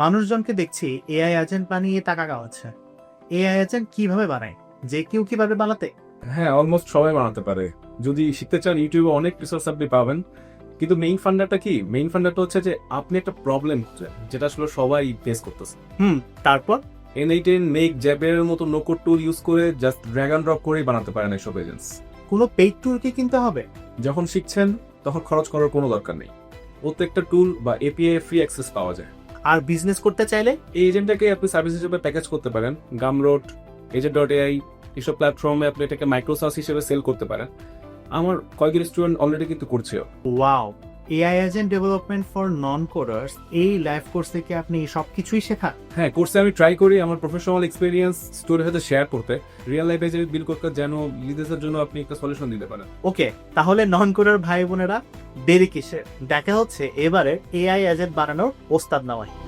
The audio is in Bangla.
মানুষজনকে দেখছি এআই এজেন্ট বানিয়ে টাকা কামাচ্ছে এআই এজেন্ট কীভাবে বানায়? যে কেউ কীভাবে বানাতে? হ্যাঁ অলমোস্ট সবাই বানাতে পারে। যদি শিখতে চান ইউটিউবে অনেক রিসোর্স আপনি পাবেন। কিন্তু মেইন ফান্ডাটা কি? মেইন ফান্ডাটা হচ্ছে যে আপনি একটা প্রবলেম যেটা আসলে সবাই ফেস করতেছে। হুম তারপর? এনআইটেন মেক জ্যাবের মতো নোকোড টুল ইউজ করে জাস্ট ড্র্যাগ অ্যান্ড ড্রপ করেই বানাতে পারেন এসব এজেন্টস কোনো পেইড টুল কি কিনতে হবে? যখন শিখছেন তখন খরচ করার কোনো দরকার নেই। প্রত্যেকটা টুল বা এপিআই ফ্রি অ্যাক্সেস পাওয়া যায়। আর বিজনেস করতে চাইলে এই এজেন্টটাকে আপনি সার্ভিস হিসেবে প্যাকেজ করতে পারেন। গামরোড এজেন্ট ডট এআই এসব প্ল্যাটফর্মে আপনি এটাকে মাইক্রোসাস হিসেবে সেল করতে পারেন। আমার কয়েকজন স্টুডেন্ট অলরেডি কিন্তু করছেও। Wow AI agent development for non coders এই লাইভ কোর্স থেকে আপনি সবকিছুই শেখা হ্যাঁ কোর্সে আমি ট্রাই করি আমার প্রফেশনাল এক্সপিরিয়েন্স স্টোরের সাথে শেয়ার করতে। রিয়েল লাইফ এজেন্ট বিল করতে যেন লিডার্সের জন্য আপনি একটা সলিউশন দিতে পারেন। ওকে তাহলে নন কোডার ভাই বোনেরা দেরি কিসের? দেখা হচ্ছে এবারে এআই এজেন্ট বানানোর প্রস্তাব নেওয়ায়